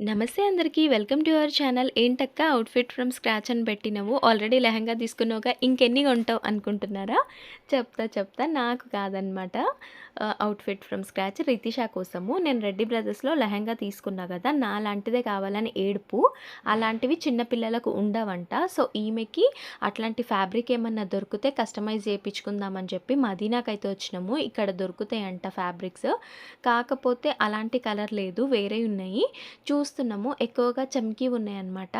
నమస్తే అందరికీ welcome to our channel. ఏంటక్క అవుట్ఫిట్ ఫ్రమ్ స్క్రాచ్ అని పెట్టినవు? ఆల్రెడీ లెహంగా తీసుకున్నావుగా ఇంకెన్ని కొంటావు అనుకుంటున్నారా? చెప్తా చెప్తా. నాకు కాదనమాట అవుట్ఫిట్ ఫ్రమ్ స్క్రాచ్ రితిషా కోసము. నేను రెడ్డి బ్రదర్స్లో లెహంగా తీసుకున్నా కదా నా లాంటిదే కావాలని ఏడుపు. అలాంటివి చిన్నపిల్లలకు ఉండవంట. సో ఈమెకి అట్లాంటి ఫ్యాబ్రిక్ ఏమన్నా దొరికితే కస్టమైజ్ చేయించుకుందామని చెప్పి మదీనాకైతే వచ్చినాము. ఇక్కడ దొరుకుతాయంట ఫ్యాబ్రిక్స్. కాకపోతే అలాంటి కలర్ లేదు వేరే ఉన్నాయి. చూ చూస్తున్నాము. ఎక్కువగా చమ్కి ఉన్నాయన్నమాట.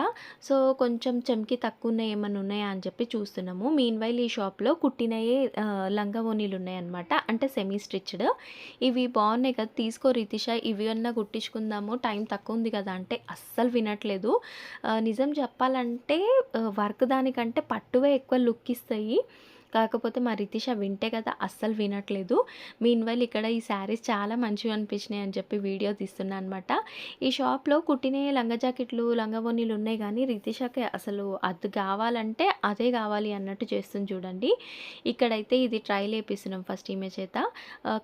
సో కొంచెం చమ్కీ తక్కువ ఉన్నాయి ఏమన్నా ఉన్నాయా అని చెప్పి చూస్తున్నాము. మీన్ వైల్ ఈ షాప్లో కుట్టినయే లంగా ఓనీలు ఉన్నాయన్నమాట. అంటే సెమీ స్టిచ్డ్ ఇవి బాగున్నాయి కదా. తీసుకో రితిష. ఇవి అన్నా కుట్టించుకుందాము. టైం తక్కువ ఉంది కదా అంటే అస్సలు వినట్లేదు. నిజం చెప్పాలంటే వర్క్ దానికంటే పట్టువే ఎక్కువ లుక్ ఇస్తాయి. కాకపోతే మా రితిష వింటే కదా అస్సలు వినట్లేదు. మీన్ వైల్ ఇక్కడ ఈ శారీస్ చాలా మంచిగా అనిపించినాయి అని చెప్పి వీడియో తీస్తున్నా అనమాట ఈ షాప్లో కుట్టిన లంగా జాకెట్లు లంగవోనీలు ఉన్నాయి కానీ రితిషకి అసలు అది కావాలంటే అదే కావాలి అన్నట్టు చేస్తుంది చూడండి. ఇక్కడైతే ఇది ట్రైల్ వేపిస్తున్నాం ఫస్ట్ ఈమె చేత.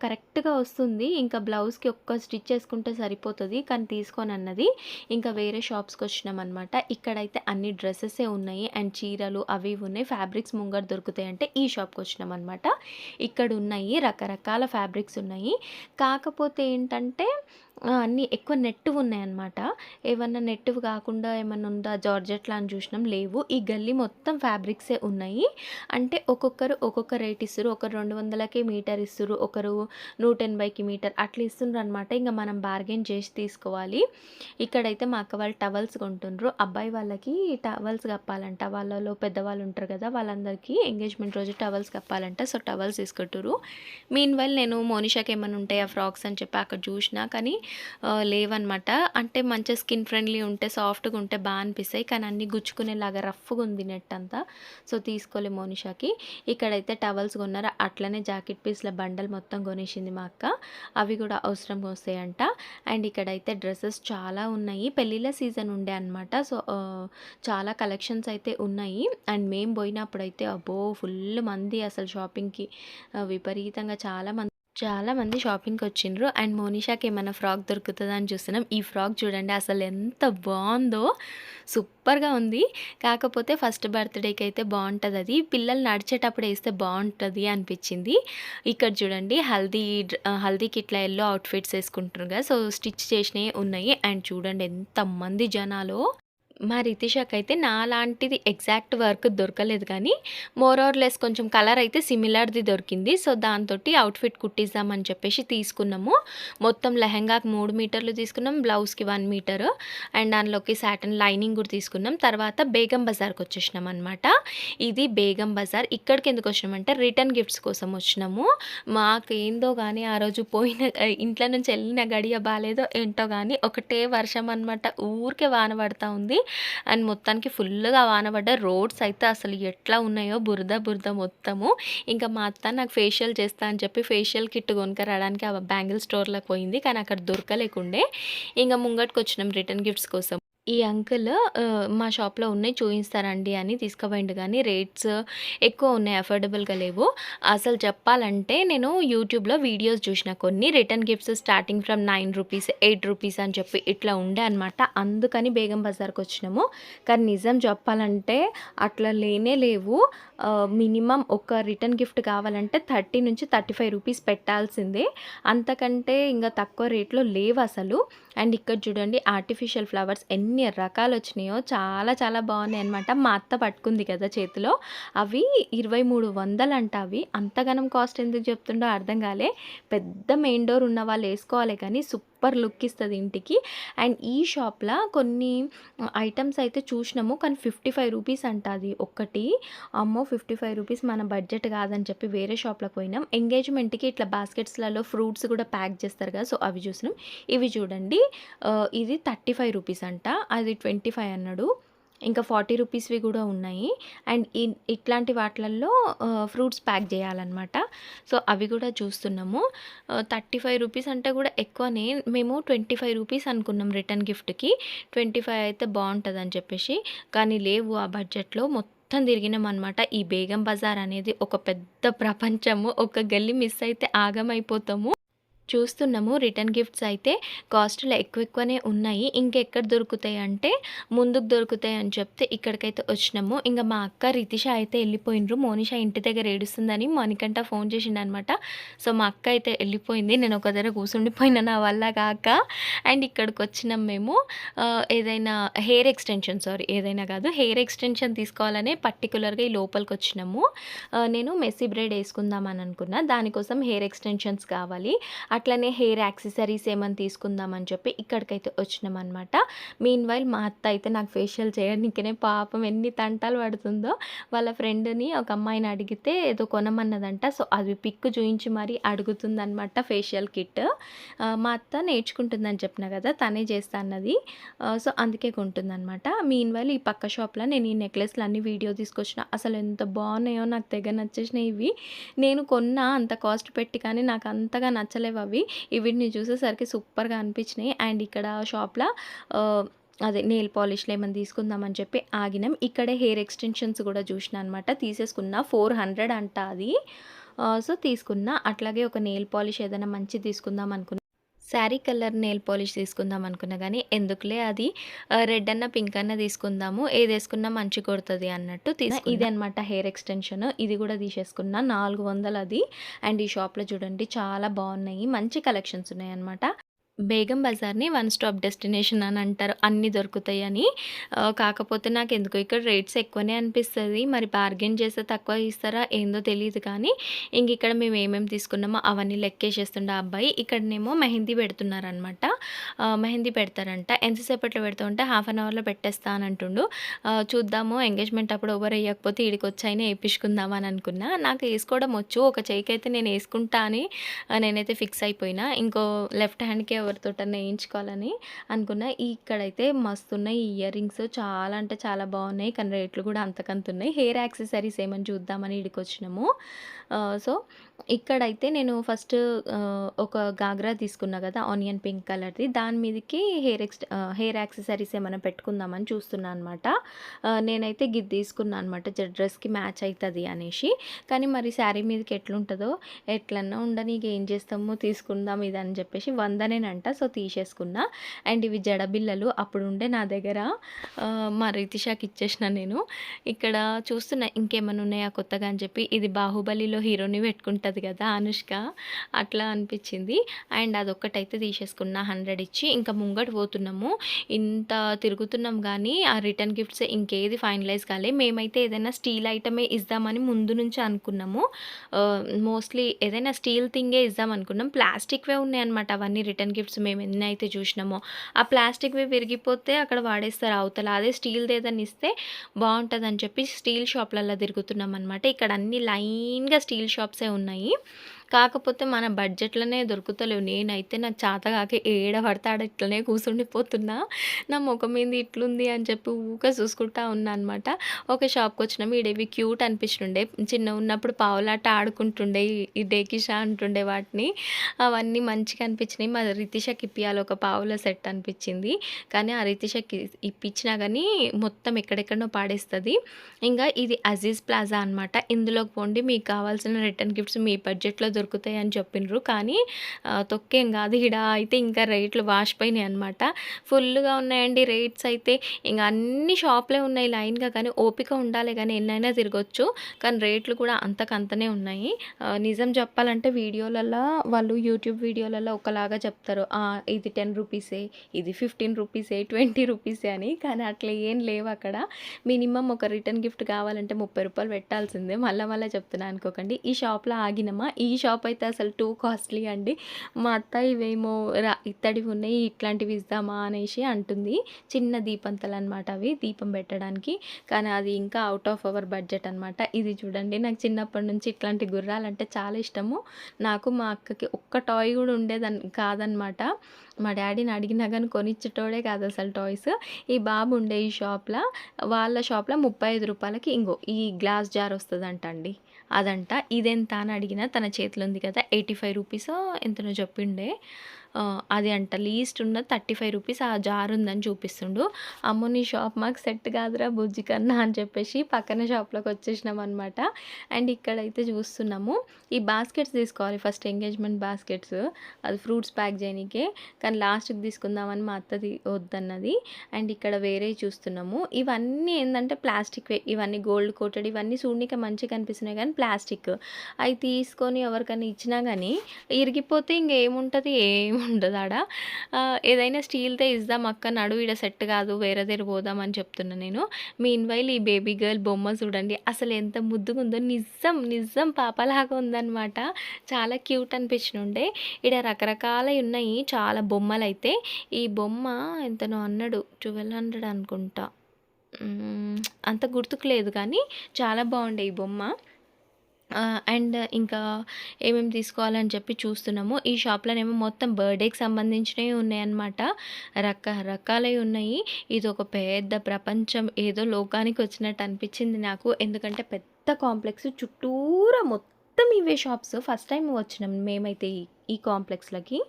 కరెక్ట్గా వస్తుంది. ఇంకా బ్లౌజ్కి ఒక్క స్టిచ్ చేసుకుంటే సరిపోతుంది కానీ తీసుకొని అన్నది. ఇంకా వేరే షాప్స్కి వచ్చినాం అనమాట ఇక్కడైతే అన్ని డ్రెస్సెసే ఉన్నాయి. అండ్ చీరలు అవి ఉన్నాయి. ఫ్యాబ్రిక్స్ ముంగట దొరుకుతాయి అంటే ఈ షాప్కి వచ్చినాం అనమాట ఇక్కడ ఉన్నాయి రకరకాల ఫ్యాబ్రిక్స్ ఉన్నాయి. కాకపోతే ఏంటంటే అన్నీ ఎక్కువ నెట్టువి ఉన్నాయన్నమాట. ఏమన్నా నెట్టువి కాకుండా ఏమన్నా ఉందా? జార్జెట్లా అని చూసినాం లేవు. ఈ గల్లీ మొత్తం ఫ్యాబ్రిక్సే ఉన్నాయి. అంటే ఒక్కొక్కరు ఒక్కొక్క రేట్ ఇస్తారు. ఒకరు రెండు వందలకి మీటర్ ఇస్తారు. ఒకరు నూట ఎనభైకి మీటర్ అట్లా ఇస్తుండ్రు అనమాట ఇంకా మనం బార్గెన్ చేసి తీసుకోవాలి. ఇక్కడైతే మా అక్క వాళ్ళు టవల్స్ కొంటుండ్రు. అబ్బాయి వాళ్ళకి టవల్స్ కప్పాలంట. వాళ్ళలో పెద్దవాళ్ళు ఉంటారు కదా వాళ్ళందరికీ ఎంగేజ్మెంట్ రోజు టవల్స్ కప్పాలంట. సో టవల్స్ తీసుకుంటారు మీన్ వైల్ నేను మోనిషాకి ఏమైనా ఉంటాయా ఫ్రాక్స్ అని చెప్పి అక్కడ చూసినా. కానీ లేవన్నమాట. అంటే మంచిగా స్కిన్ ఫ్రెండ్లీ ఉంటే సాఫ్ట్గా ఉంటే బాగా అనిపిస్తాయి. కానీ అన్నీ గుచ్చుకునేలాగా రఫ్గా ఉంది నెట్ అంతా. సో తీసుకోలే మోనిషాకి. ఇక్కడైతే టవల్స్ కొన్నారు? అట్లనే జాకెట్ పీస్ల బండలు మొత్తం కొనేసింది మా అక్క. అవి కూడా అవసరం వస్తాయంట. అండ్ ఇక్కడైతే డ్రెస్సెస్ చాలా ఉన్నాయి. పెళ్ళిళ్ళ సీజన్ ఉండే అనమాట సో చాలా కలెక్షన్స్ అయితే ఉన్నాయి. అండ్ మేము పోయినప్పుడు అయితే అబ్బో ఫుల్ మంది అసలు షాపింగ్కి విపరీతంగా చాలా మంది చాలా మంది షాపింగ్కి వచ్చిండ్రు. అండ్ మోనిషాకి ఏమైనా ఫ్రాక్ దొరుకుతుందా అని చూస్తున్నాం. ఈ ఫ్రాక్ చూడండి అసలు ఎంత బాగుందో. సూపర్గా ఉంది. కాకపోతే ఫస్ట్ బర్త్డేకి అయితే బాగుంటుంది అది. పిల్లలు నడిచేటప్పుడు వేస్తే బాగుంటుంది అనిపించింది. ఇక్కడ చూడండి హల్దీ హల్దీకి ఇట్లా ఎల్లో అవుట్ఫిట్స్ వేసుకుంటున్నారు కదా. సో స్టిచ్ చేసినవి ఉన్నాయి. అండ్ చూడండి ఎంతమంది జనాలు. మా రితిషాకి అయితే నా లాంటిది ఎగ్జాక్ట్ వర్క్ దొరకలేదు కానీ మోర్ ఆర్ లెస్ కొంచెం కలర్ అయితే సిమిలర్ది దొరికింది. సో దాంతో అవుట్ఫిట్ కుట్టిద్దామని చెప్పేసి తీసుకున్నాము. మొత్తం లెహంగాకి మూడు మీటర్లు తీసుకున్నాం బ్లౌజ్కి వన్ మీటర్ అండ్ దానిలోకి సాటన్ లైనింగ్ కూడా తీసుకున్నాం. తర్వాత బేగం బజార్కి వచ్చేసినాం అనమాట ఇది బేగం బజార్. ఇక్కడికి ఎందుకు వచ్చినామంటే రిటర్న్ గిఫ్ట్స్ కోసం వచ్చినాము. మాకు ఏందో కానీ ఆ రోజు పోయిన ఇంట్లో నుంచి వెళ్ళిన గడియ బాగాలేదో ఏంటో కానీ ఒకటే వర్షం అనమాట ఊరికే వాన పడతా ఉంది. అండ్ మొత్తానికి ఫుల్గా వాన పడ్డ రోడ్స్ అయితే అసలు ఎట్లా ఉన్నాయో బురద బురద మొత్తము. ఇంకా మా అత్త నాకు ఫేషియల్ చేస్తా అని చెప్పి ఫేషియల్ కిట్ కొనుకరావడానికి ఆ బ్యాంగిల్ స్టోర్లోకి పోయింది. కానీ అక్కడ దొరకలేకుండే. ఇంకా ముంగట్కి వచ్చినాం రిటర్న్ గిఫ్ట్స్ కోసం. ఈ అంకుల్ మా షాప్లో ఉన్నాయి చూపిస్తారండి అని తీసుకుపోయిండు. కానీ రేట్స్ ఎక్కువ ఉన్నాయి అఫోర్డబుల్గా లేవు. అసలు చెప్పాలంటే నేను యూట్యూబ్లో వీడియోస్ చూసిన కొన్ని return gifts starting from nine rupees eight rupees అని చెప్పి ఇట్లా ఉండే అనమాట అందుకని బేగం బజార్కి వచ్చినాము. కానీ నిజం చెప్పాలంటే అట్లా లేనే లేవు. మినిమం ఒక రిటర్న్ గిఫ్ట్ కావాలంటే థర్టీ నుంచి థర్టీ ఫైవ్ రూపీస్ పెట్టాల్సిందే. అంతకంటే ఇంకా తక్కువ రేట్లో లేవు అసలు. అండ్ ఇక్కడ చూడండి ఆర్టిఫిషియల్ ఫ్లవర్స్ ఎన్ని రకాలు వచ్చినాయో చాలా చాలా బాగున్నాయి అనమాట మా అత్త పట్టుకుంది కదా చేతిలో. అవి ఇరవై మూడు వందలు అంట అవి. అంతగనం కాస్ట్ ఎందుకు చెప్తుండో అర్థం కాలే. పెద్ద మెయిన్ డోర్ ఉన్న వాళ్ళు వేసుకోవాలి కానీ సూపర్ సూపర్ లుక్ ఇస్తుంది ఇంటికి. అండ్ ఈ షాప్లో కొన్ని ఐటమ్స్ అయితే చూసినాము. కానీ ఫిఫ్టీ ఫైవ్ రూపీస్ అంట అది ఒక్కటి. అమ్మో ఫిఫ్టీ ఫైవ్ రూపీస్ మన బడ్జెట్ కాదని చెప్పి వేరే షాప్లకు పోయినాం. ఎంగేజ్మెంట్కి ఇట్లా బాస్కెట్స్లలో ఫ్రూట్స్ కూడా ప్యాక్ చేస్తారు కదా సో అవి చూసినాం. ఇవి చూడండి. ఇది థర్టీ ఫైవ్ రూపీస్ అంట. అది ట్వంటీ ఫైవ్ అన్నాడు. ఇంకా ఫార్టీ రూపీస్వి కూడా ఉన్నాయి. అండ్ ఇ- ఇట్లాంటి వాటిలలో ఫ్రూట్స్ ప్యాక్ చేయాలన్నమాట. సో అవి కూడా చూస్తున్నాము. థర్టీ ఫైవ్ రూపీస్ అంటే కూడా ఎక్కువనే. మేము ట్వంటీ ఫైవ్ రూపీస్ అనుకున్నాం రిటర్న్ గిఫ్ట్కి. ట్వంటీ ఫైవ్ అయితే బాగుంటుంది అని చెప్పేసి. కానీ లేవు ఆ బడ్జెట్లో. మొత్తం తిరిగినాం అనమాట ఈ బేగం బజార్ అనేది ఒక పెద్ద ప్రపంచము. ఒక గల్లీ మిస్ అయితే ఆగమైపోతాము. చూస్తున్నాము రిటర్న్ గిఫ్ట్స్ అయితే కాస్ట్‌లో ఎక్కువ ఎక్కువనే ఉన్నాయి. ఇంకెక్కడ దొరుకుతాయి అంటే ముందుకు దొరుకుతాయి అని చెప్తే ఇక్కడికైతే వచ్చినాము. ఇంకా మా అక్క రితిష అయితే వెళ్ళిపోయినరు మోనిష ఇంటి దగ్గర ఏడుస్తుందని మణికంట ఫోన్ చేసిండనమాట. సో, మా అక్క అయితే వెళ్ళిపోయింది నేను ఒక దగ్గర కూర్చుండిపోయినా నా వల్ల కాక. అండ్ ఇక్కడికి వచ్చినాం మేము. ఏదైనా హెయిర్ ఎక్స్‌టెన్షన్ సారీ ఏదైనా కాదు. హెయిర్ ఎక్స్‌టెన్షన్ తీసుకోవాలనే పర్టిక్యులర్‌గా ఈ లోపలికి వచ్చినాము నేను మెస్సీ బ్రైడ్ వేసుకుందామని అనుకున్నా. దానికోసం హెయిర్ ఎక్స్‌టెన్షన్స్ కావాలి. అట్లనే హెయిర్ యాక్సెసరీస్ ఏమైనా తీసుకుందామని చెప్పి ఇక్కడికైతే వచ్చినాం అనమాట మీన్‌వైల్ మా అత్త అయితే నాకు ఫేషియల్ చేయడానికినే పాపం ఎన్ని తంటాలు పడుతుందో. వాళ్ళ ఫ్రెండ్‌ని ఒక అమ్మాయిని అడిగితే ఏదో కొనమన్నదంట. సో, అది పిక్ చూయించి మరీ అడుగుతుందనమాట ఫేషియల్ కిట్. మా అత్త నేర్చుకుంటుందని చెప్పిన కదా! తనే చేస్తా అన్నది. సో, అందుకే కొంటుందనమాట. మీన్ వైల్ ఈ పక్క షాప్‌లో నేను ఈ నెక్లెస్‌లు అన్ని వీడియో తీసుకొచ్చిన. అసలు ఎంత బాగున్నాయో నాకు తెగ నచ్చేసినాయి ఇవి. నేను కొన్నా అంత కాస్ట్ పెట్టి కానీ నాకు అంతగా నచ్చలేవు అవి. వీటిని చూసేసరికి సూపర్‌గా అనిపించినాయి. అండ్ ఇక్కడ షాప్‌లో అదే నెయిల్ పాలిష్‌లు ఏమైనా తీసుకుందామని చెప్పి ఆగినాం. ఇక్కడే హెయిర్ ఎక్స్‌టెన్షన్స్ కూడా చూసిన అనమాట. తీసేసుకున్నా. 400 అంట అది. సో, తీసుకున్నా. అట్లాగే ఒక నెయిల్ పాలిష్ ఏదైనా మంచి తీసుకుందాం అనుకున్నా. శారీ కలర్ నెయిల్ పాలిష్ తీసుకుందాం అనుకున్నా గానీ ఎందుకులే అది రెడ్ అన్నా, పింక్ అన్నా తీసుకుందాము. ఏదేసుకున్నా మంచిగా కొడతది అన్నట్టు తీసుకున్నా. ఇదే అనమాట హెయిర్ ఎక్స్‌టెన్షన్. ఇది కూడా తీసేసుకున్నా. 400 అది. అండ్ ఈ షాప్‌లో చూడండి చాలా బాగున్నాయి. మంచి కలెక్షన్స్ ఉన్నాయన్నమాట. బేగం బజార్‌ని వన్ స్టాప్ డెస్టినేషన్ అని అంటారు. అన్నీ దొరుకుతాయని. కాకపోతే కాకపోతే నాకెందుకో ఇక్కడ రేట్స్ ఎక్కువనే అనిపిస్తుంది మరి బార్గెన్ చేస్తే తక్కువ ఇస్తారా ఏందో తెలియదు కానీ, ఇంక ఇక్కడ మేము ఏమేమి తీసుకున్నామో అవన్నీ లెక్కేసేస్తుండే ఆ అబ్బాయి. ఇక్కడనేమో మెహందీ పెడుతున్నారనమాట. మెహందీ పెడతారంట. ఎంతసేపట్లో పెడుతూ ఉంటే హాఫ్ అన్ అవర్‌లో పెట్టేస్తా అని అంటుండు. చూద్దాము ఎంగేజ్‌మెంట్ అప్పుడు ఓవర్ ఎయ్యకపోతే ఈడికొచ్చైనా ఏపిచ్చుకుందాం అని అనుకున్నా. నాకు వేసుకోవడం వచ్చు. ఒక చెయ్యికి అయితే నేను వేసుకుంటా అని నేనైతే ఫిక్స్ అయిపోయినా. ఇంకో లెఫ్ట్ హ్యాండ్‌కి ఎవరితోటన్నా వేయించుకోవాలని అనుకున్నా. ఇక్కడైతే మస్తున్నాయి ఇయర్ రింగ్స్ చాలా అంటే చాలా బాగున్నాయి. కానీ రేట్లు కూడా అంతకంతున్నాయి. హెయిర్ యాక్సెసరీస్ ఏమని చూద్దామని ఇడికొచ్చినాము సో, ఇక్కడైతే నేను ఫస్ట్ ఒక గాగ్రా తీసుకున్నా కదా! ఆనియన్ పింక్ కలర్‌ది. దాని మీదకి హెయిర్ ఎక్స్ హెయిర్ యాక్సెసరీస్ ఏమైనా పెట్టుకుందామని చూస్తున్నా అనమాట. నేనైతే గిద్ తీసుకున్నా అనమాట. జ డ్రెస్‌కి మ్యాచ్ అవుతుంది అనేసి. కానీ మరి శారీ మీదకి ఎట్లుంటుందో ఎట్లన్నా ఉండని ఏం చేస్తాము తీసుకుందాం ఇది అని చెప్పేసి 100నేనంట. సో, తీసేసుకున్నా. అండ్ ఇవి జడ బిళ్ళలు అప్పుడు ఉండే నా దగ్గర. మా రితిషాకి ఇచ్చేసిన నేను. ఇక్కడ చూస్తున్నా ఇంకేమన్నా ఉన్నాయా కొత్తగా అని చెప్పి. ఇది 'బాహుబలిలో' హీరోని పెట్టుకుంటుంది కదా! అనుష్క. అట్లా అనిపించింది. అండ్ అదొక్కటైతే తీసేసుకున్నా 100 ఇచ్చి. ఇంకా ముంగట పోతున్నాము. ఇంత తిరుగుతున్నాం కానీ ఆ రిటర్న్ గిఫ్ట్స్ ఇంకేది ఫైనలైజ్ కాలే. మేమైతే ఏదైనా స్టీల్ ఐటమే ఇద్దామని ముందు నుంచే అనుకున్నాము. మోస్ట్‌లీ ఏదైనా స్టీల్ థింగే ఇద్దాం అనుకున్నాం. ప్లాస్టిక్‌వే ఉన్నాయన్నమాట అవన్నీ రిటర్న్ గిఫ్ట్స్ మేము ఎన్నైతే చూసినామో. ఆ ప్లాస్టిక్వే విరిగిపోతే అక్కడ వాడేస్తారు అవతల. అదే స్టీల్‌ది ఏదైనా ఇస్తే బాగుంటుందని చెప్పి స్టీల్ షాప్లలో తిరుగుతున్నాం అనమాట. ఇక్కడ అన్ని లైన్‌గా స్టీల్ షాప్సే ఉన్నాయి. కాకపోతే మన బడ్జెట్‌లోనే దొరుకుతలేవు. నేనైతే నా చేతగాక ఏడ ఆడ ఇట్లనే కూర్చుండిపోతున్నా. నా ముఖం మీద ఇట్లుంది అని చెప్పి ఊక చూసుకుంటా ఉన్నా అనమాట. ఒక షాప్‌కొచ్చినాము. ఈడ ఇవి క్యూట్ అనిపించుండే. చిన్నగున్నప్పుడు పావులాట ఆడుకుంటుండే. ఈ డేకిషా అంటుండే వాటిని. అవన్నీ మంచిగా అనిపించినాయి. మా రితిషకి ఇప్పియాలి ఒక పావుల సెట్ అనిపించింది. కానీ ఆ రితిషకి ఇప్పించినా కానీ మొత్తం ఎక్కడెక్కడనో పాడేస్తుంది ఇంకా ఇది అజీజ్ ప్లాజా అనమాట. ఇందులోకి పోండి మీకు కావాల్సిన రిటర్న్ గిఫ్ట్స్ మీ బడ్జెట్‌లో దొరుకుతాయి అని చెప్పిండ్రు. కానీ తొక్కేం కాదు. ఈడ అయితే ఇంకా రేట్లు వాసిపోయినాయి అనమాట. ఫుల్లుగా ఉన్నాయండి రేట్స్ అయితే. ఇంకా అన్ని షాప్లే ఉన్నాయి లైన్‌గా కానీ ఓపిక ఉండాలి కానీ ఎన్నైనా తిరగొచ్చు. కానీ రేట్లు కూడా అంతకంతనే ఉన్నాయి. నిజం చెప్పాలంటే వీడియోలలో వాళ్ళు యూట్యూబ్ వీడియోలలో ఒకలాగా చెప్తారు. ఇది 10 రూపీసే, ఇది 15 రూపీసే, 20 రూపీసే అని. కానీ అట్లా ఏం లేవు అక్కడ మినిమం ఒక రిటర్న్ గిఫ్ట్ కావాలంటే ముప్పై రూపాయలు పెట్టాల్సిందే. మళ్ళా మళ్ళీ చెప్తున్నా అనుకోకండి. ఈ షాప్‌లో ఆగినమా. ఈ షాప్ అయితే అసలు టూ కాస్ట్‌లీ అండి. మా అత్త ఇవేమో రా ఇత్తడివి ఉన్నాయి. ఇట్లాంటివి ఇద్దామా అనేసి అంటుంది. చిన్న దీపంతలనమాట అవి. దీపం పెట్టడానికి. కానీ అది ఇంకా అవుట్ ఆఫ్ అవర్ బడ్జెట్ అనమాట. ఇది చూడండి నాకు చిన్నప్పటి నుంచి ఇట్లాంటి గుర్రాలంటే చాలా ఇష్టము. నాకు మా అక్కకి ఒక్క టాయ్ కూడా ఉండేదన్ కాదనమాట. మా డాడీని అడిగినా కానీ కొనిచ్చేటోడే కాదు అసలు టాయ్స్. ఈ బాబు ఉండే ఈ షాప్‌లో వాళ్ళ షాప్‌లో ముప్పై ఐదు రూపాయలకి ఇంగో ఈ గ్లాస్ జార్ వస్తుందంట అండి. అదంట. ఇదెంత అని అడిగినా తన చేతిలో ఉంది కదా! 85 రూపీసో ఎంతనో చెప్పిండే. అది అంట. లీస్ట్ ఉన్న థర్టీ ఫైవ్ రూపీస్ ఆ జార్ ఉందని చూపిస్తుండు. అమ్మో నీ షాప్ మాకు సెట్ కాదురా బుజ్జి కన్నా అని చెప్పేసి పక్కన షాప్లోకి వచ్చేసినాం అనమాట అండ్ ఇక్కడైతే చూస్తున్నాము. ఈ బాస్కెట్స్ తీసుకోవాలి ఫస్ట్ ఎంగేజ్మెంట్ బాస్కెట్స్ అది ఫ్రూట్స్ ప్యాక్ చేయనీకే. కానీ లాస్ట్కి తీసుకుందామని మా అత్తది వద్దన్నది. అండ్ ఇక్కడ వేరే చూస్తున్నాము. ఇవన్నీ ఏంటంటే ప్లాస్టిక్ ఇవన్నీ గోల్డ్ కోటెడ్ ఇవన్నీ చూడనిక మంచిగా కనిపిస్తున్నాయి కానీ ప్లాస్టిక్ అవి తీసుకొని ఎవరికైనా ఇచ్చినా కానీ ఇరిగిపోతే ఇంకేముంటుంది? ఏం ఉండదు ఆడ ఏదైనా స్టీల్తో ఇద్దాం అక్క నడు ఈడ సెట్ కాదు వేరే దగ్గర పోదామని చెప్తున్నా నేను. మీ ఇన్వైల్ ఈ బేబీ గర్ల్ బొమ్మ చూడండి అసలు ఎంత ముద్దుగా ఉందో నిజం నిజం పాపలాగా ఉందన్నమాట. చాలా క్యూట్ అనిపించినుండే ఇక్కడ రకరకాల ఉన్నాయి చాలా బొమ్మలు అయితే ఈ బొమ్మ ఎంతనో అన్నాడు ట్వెల్వ్ హండ్రెడ్ అనుకుంటా. అంత గుర్తుకు లేదు కానీ చాలా బాగుండే ఈ బొమ్మ. అండ్ ఇంకా ఏమేమి తీసుకోవాలని చెప్పి చూస్తున్నాము. ఈ షాప్లోనేమో మొత్తం బర్త్డేకి సంబంధించినవి ఉన్నాయన్నమాట. రకరకాలవి ఉన్నాయి. ఇది ఒక పెద్ద ప్రపంచం. ఏదో లోకానికి వచ్చినట్టు అనిపించింది నాకు. ఎందుకంటే పెద్ద కాంప్లెక్స్. చుట్టూరా మొత్తం ఇవే షాప్స్. ఫస్ట్ టైం వచ్చినాం మేమైతే ఈ ఈ కాంప్లెక్స్లకి.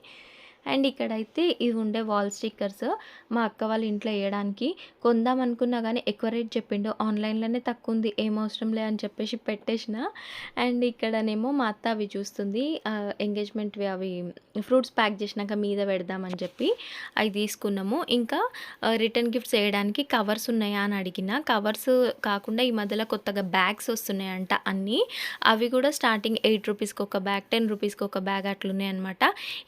అండ్ ఇక్కడైతే ఇవి ఉండే వాల్ స్టిక్కర్స్ మా అక్క వాళ్ళ ఇంట్లో వేయడానికి. కొందాం అనుకున్నా కానీ ఎక్కువ రేట్ చెప్పిండు. ఆన్లైన్లోనే తక్కువ ఉంది. ఏం అవసరం లే అని చెప్పేసి పెట్టేసిన. అండ్ ఇక్కడనేమో మా అత్త అవి చూస్తుంది. ఎంగేజ్మెంట్వి అవి ఫ్రూట్స్ ప్యాక్ చేసినాక మీద పెడదామని చెప్పి అవి తీసుకున్నాము. ఇంకా రిటర్న్ గిఫ్ట్స్ వేయడానికి కవర్స్ ఉన్నాయా అని అడిగిన. కవర్స్ కాకుండా ఈ మధ్యలో కొత్తగా బ్యాగ్స్ వస్తున్నాయంట అన్నీ. అవి కూడా స్టార్టింగ్ ఎయిట్ రూపీస్కి ఒక బ్యాగ్ టెన్ రూపీస్కి ఒక బ్యాగ్ అట్లున్నాయి అనమాట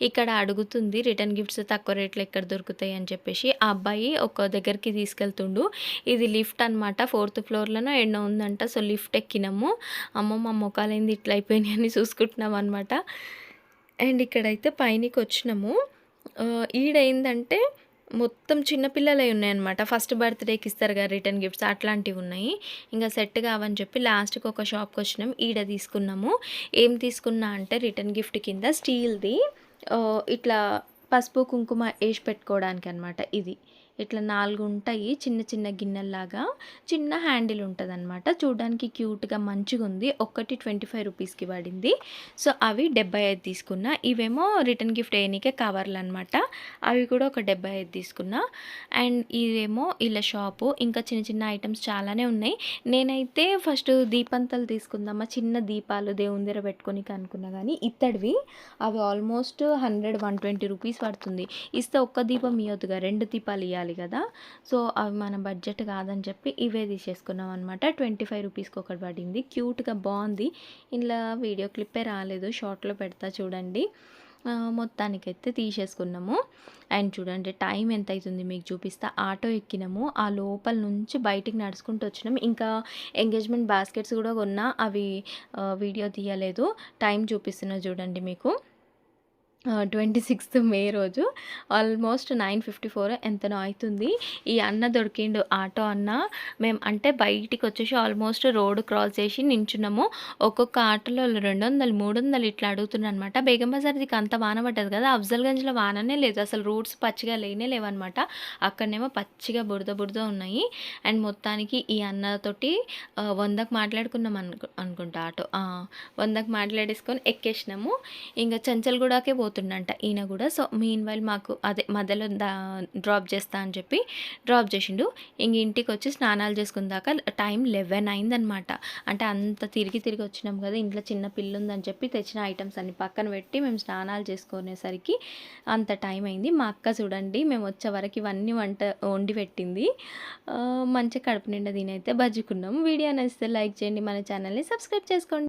ఇక్కడ అడుగుతుంది రిటర్న్ గిఫ్ట్స్ తక్కువ రేట్లో ఎక్కడ దొరుకుతాయి అని చెప్పేసి ఆ అబ్బాయి ఒక దగ్గరికి తీసుకెళ్తుండు. ఇది లిఫ్ట్ అనమాట ఫోర్త్ ఫ్లోర్లోనో ఎన్నో ఉందంట. సో లిఫ్ట్ ఎక్కినాము. అమ్మ మా మొక్కలేంది ఇట్లా అయిపోయినాయి అని చూసుకుంటున్నాం అనమాట అండ్ ఇక్కడైతే పైనకి వచ్చినాము. ఈడైందంటే ఈడ ఏంటంటే మొత్తం చిన్నపిల్లలవి ఉన్నాయన్నమాట. ఫస్ట్ బర్త్డేకి ఇస్తారు కదా రిటర్న్ గిఫ్ట్స్. అట్లాంటివి ఉన్నాయి. ఇంకా సెట్ కావని చెప్పి లాస్ట్కి ఒక షాప్కి వచ్చినాం. ఈడ తీసుకున్నాము. ఏం తీసుకున్నా అంటే రిటర్న్ గిఫ్ట్ కింద స్టీల్ది. ఇట్లా పసుపు కుంకుమ వేసి పెట్టుకోవడానికి అనమాట ఇది. ఇట్లా నాలుగు ఉంటాయి చిన్న చిన్న గిన్నెల్లాగా. చిన్న హ్యాండిల్ ఉంటుంది అనమాట చూడడానికి క్యూట్గా మంచిగా ఉంది ఒక్కటి ట్వంటీ ఫైవ్ రూపీస్కి పడింది. సో అవి డెబ్బై ఐదు తీసుకున్నా. ఇవేమో రిటర్న్ గిఫ్ట్ వేయనీకే కవర్లు అనమాట అవి కూడా ఒక డెబ్బై ఐదు తీసుకున్నా. అండ్ ఇదేమో ఇలా షాపు. ఇంకా చిన్న చిన్న ఐటమ్స్ చాలానే ఉన్నాయి. నేనైతే ఫస్ట్ దీపంతలు తీసుకుందామా చిన్న దీపాలు దేవుని దగ్గర పెట్టుకొని అనుకున్నా కానీ ఇత్తడివి. అవి almost hundred one twenty rupees పడుతుంది. ఇస్తే ఒక్క దీపం ఇవ్వద్దుగా రెండు దీపాలు ఇవ్వాలి కదా. సో అవి మన బడ్జెట్ కాదని చెప్పి ఇవే తీసేసుకున్నాం అనమాట ట్వంటీ ఫైవ్ రూపీస్కి ఒకటి పడింది. క్యూట్గా బాగుంది. ఇలా వీడియో క్లిప్పే రాలేదు. షార్ట్లో పెడతా చూడండి. మొత్తానికైతే తీసేసుకున్నాము. అండ్ చూడండి టైం ఎంత అవుతుంది మీకు చూపిస్తా. ఆటో ఎక్కినాము. ఆ లోపల నుంచి బయటికి నడుచుకుంటూ వచ్చినాము ఇంకా ఎంగేజ్మెంట్ బాస్కెట్స్ కూడా కొన్నా. అవి వీడియో తీయలేదు. టైం చూపిస్తున్నా చూడండి మీకు. ట్వంటీ సిక్స్త్ మే రోజు ఆల్మోస్ట్ నైన్ ఫిఫ్టీ ఫోర్ ఎంతనో అవుతుంది ఈ అన్న దొరికిండు ఆటో అన్న. మేము అంటే బయటికి వచ్చేసి ఆల్మోస్ట్ రోడ్ క్రాస్ చేసి నించున్నాము. ఒక్కొక్క ఆటోలో రెండు వందలు మూడు వందలు ఇట్లా అడుగుతున్నాను అనమాట బేగం బజార్దికి అంత వాన పడ్డది కదా అఫ్జల్గంజ్లో వాననే లేదు. అసలు రోడ్స్ పచ్చిగా లేనే లేవన్నమాట అక్కడనేమో పచ్చిగా బురద బురద ఉన్నాయి. అండ్ మొత్తానికి ఈ అన్నతోటి వందకు మాట్లాడుకున్నాం అనుకు అనుకుంటా ఆటో. వందకు మాట్లాడేసుకొని ఎక్కేసినాము. ఇంకా చంచల్గూడకే పోతుండంట ఈయన కూడా. సో మీన్ వైల్ మాకు అదే మధ్యలో డ్రాప్ చేస్తా అని చెప్పి డ్రాప్ చేసిండు. ఇంక ఇంటికి వచ్చి స్నానాలు చేసుకుందాక దాకా టైం లెవెన్ అయిందనమాట అంటే అంత తిరిగి తిరిగి వచ్చినాం కదా ఇంట్లో చిన్న పిల్ల ఉందని చెప్పి తెచ్చిన ఐటమ్స్ అన్ని పక్కన పెట్టి మేము స్నానాలు చేసుకునేసరికి అంత టైం అయింది. మా అక్క చూడండి మేము వచ్చే వరకు ఇవన్నీ వంట వండి పెట్టింది. మంచి కడుపు నిండా దీనైతే బజ్జుకున్నాం. వీడియో నచ్చితే లైక్ చేయండి మన ఛానల్ని సబ్స్క్రైబ్ చేసుకోండి.